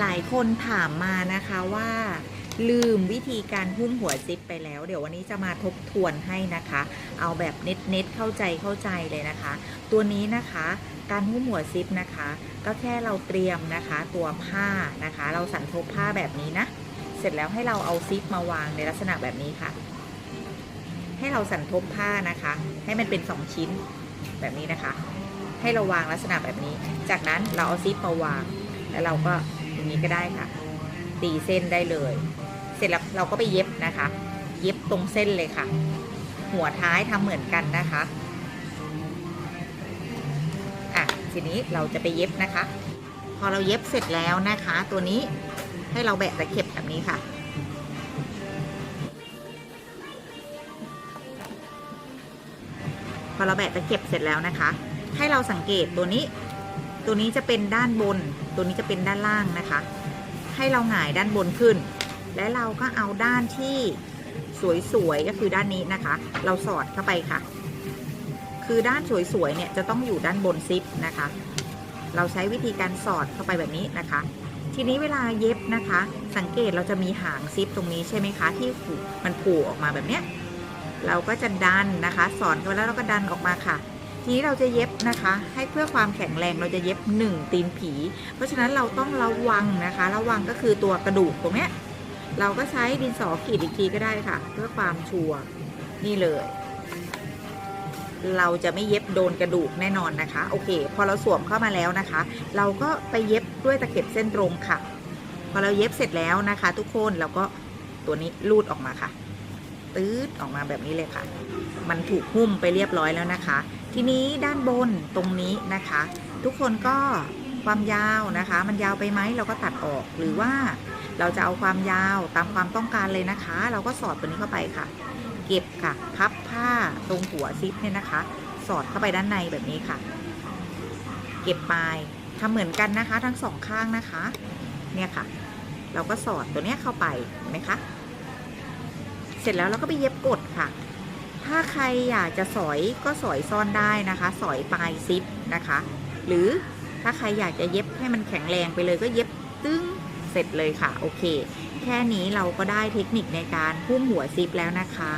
หลายคนถามมานะคะว่า ลืมวิธีการหุ้มหัวซิปไปแล้ว เดี๋ยววันนี้จะมาทบทวนให้นะคะ เอาแบบเน็ตเน็ตเข้าใจเข้าใจเลยนะคะ ตัวนี้นะคะการหุ้มหัวซิปนะคะ ก็แค่เราเตรียมนะคะ ตัวผ้านะคะ เราสั่นทบผ้าแบบนี้นะ เสร็จแล้วให้เราเอาซิปมาวางในลักษณะแบบนี้ค่ะ ให้เราสั่นทบผ้านะคะ ให้มันเป็นสองชิ้นแบบนี้นะคะ ให้เราวางลักษณะแบบนี้ จากนั้นเราเอาซิปมาวาง แล้วเราก็ อย่างนี้ก็ได้ค่ะ ตีเส้นได้เลย เสร็จแล้วเราก็ไปเย็บนะคะ เย็บตรงเส้นเลยค่ะ หัวท้ายทำเหมือนกันนะคะอะทีนี้เราจะไปเย็บนะคะ พอเราเย็บเสร็จแล้วนะคะ ตัวนี้ให้เราแบะตะเข็บแบบนี้ค่ะพอเราแบะตะเข็บเสร็จแล้วนะคะ ให้เราสังเกตตัวนี้ ตัวนี้จะเป็นด้านบน ตัวนี้จะเป็นด้านล่างนะคะ ให้เราหงายด้านบนขึ้น และเราก็เอาด้านที่สวยๆก็คือด้านนี้นะคะ เราสอดเข้าไปค่ะ คือด้านสวยๆเนี่ยจะต้องอยู่ด้านบนซิปนะคะ เราใช้วิธีการสอดเข้าไปแบบนี้นะคะ ทีนี้เวลาเย็บนะคะ สังเกตเราจะมีหางซิปตรงนี้ใช่ไหมคะที่มันโผล่ออกมาแบบเนี้ยเราก็จะดันนะคะ สอนเข้าไปแล้วเราก็ดันออกมาค่ะ ทีนี้เราจะเย็บนะคะ ให้เพื่อความแข็งแรงเราจะเย็บ 1 ตีนผี เพราะฉะนั้นเราต้องระวังนะคะ ระวังก็คือตัวกระดูกตรงเนี้ยเราก็ใช้ดินสอขีดอีกทีก็ได้ค่ะ เพื่อความชัวร์นี่เลย เราจะไม่เย็บโดนกระดูกแน่นอนนะคะ โอเค พอเราสวมเข้ามาแล้วนะคะ เราก็ไปเย็บด้วยตะเข็บเส้นตรงค่ะ พอเราเย็บเสร็จแล้วนะคะ ทุกคนเราก็ตัวนี้ลูดออกมาค่ะ ตืดออกมาแบบนี้เลยค่ะ มันถูกหุ้มไปเรียบร้อยแล้วนะคะ ทีนี้ด้านบนตรงนี้นะคะ ทุกคนก็ความยาวนะคะ มันยาวไปไหมเราก็ตัดออกหรือว่าเราจะเอาความยาวตามความต้องการเลยนะคะ เราก็สอดตัวนี้เข้าไปค่ะ เก็บค่ะพับผ้าตรงหัวซิปเนี่ยนะคะ สอดเข้าไปด้านในแบบนี้ค่ะ เก็บปลายทำเหมือนกันนะคะ ทั้งสองข้างนะคะ เนี่ยค่ะ เราก็สอดตัวเนี้ยเข้าไปเห็นไหมคะเสร็จแล้วเราก็ไปเย็บกดค่ะ ถ้าใครอยากจะสอยก็สอยซ่อนได้นะคะ สอยปลายซิปนะคะ หรือถ้าใครอยากจะเย็บให้มันแข็งแรงไปเลยก็เย็บตึ้งเสร็จเลยค่ะ โอเค แค่นี้เราก็ได้เทคนิคในการหุ้มหัวซิปแล้วนะคะ